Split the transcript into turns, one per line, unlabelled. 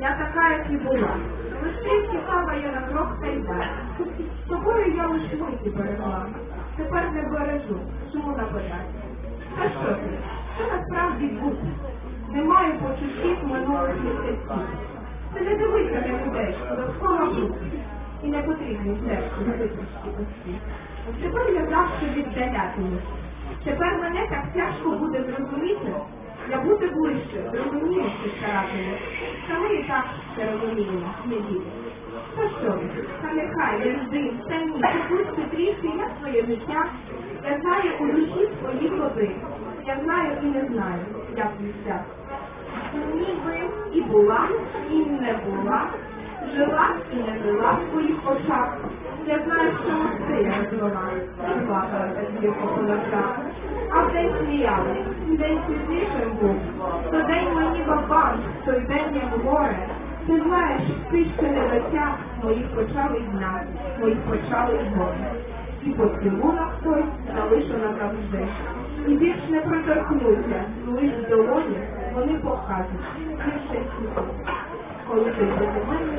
Я така, як і була. Лише цікава я на крок та й далі. Тобою я лише миті берегла. Тепер не бережу, чому наперед. А що ти? Що насправді буде? Немає почуттів минулих місяців. Ти не дивися на людей, що довкола тут. І не потрібні серцю витрішки усі. Тепер я завжди віддалятимусь. Тепер мене так тяжко буде зрозуміти. Я бути ближче, зрозуміліше старатимусь. Та ми і так все розуміємо, не діти. Та що? Та нехай, та ні, тут трішки я своє життя. Я знаю у душі свої ходи. Я знаю і не знаю, як відся. Ніби і була, і не була, жила і не жила в своїх очах. Я знаю, що мости я розвела, і плакала ночах. А вдень сміялась, день світлішим був, то день мені бабан, той день як горе. Ти знаєш, ти ще не дотяг моїх почалих дня, моїх почалих горе. І поцілунок той залишу назавжди. І більш не проторкнуся, лиш в долоні вони покажуть більше світу. Коли ти до мене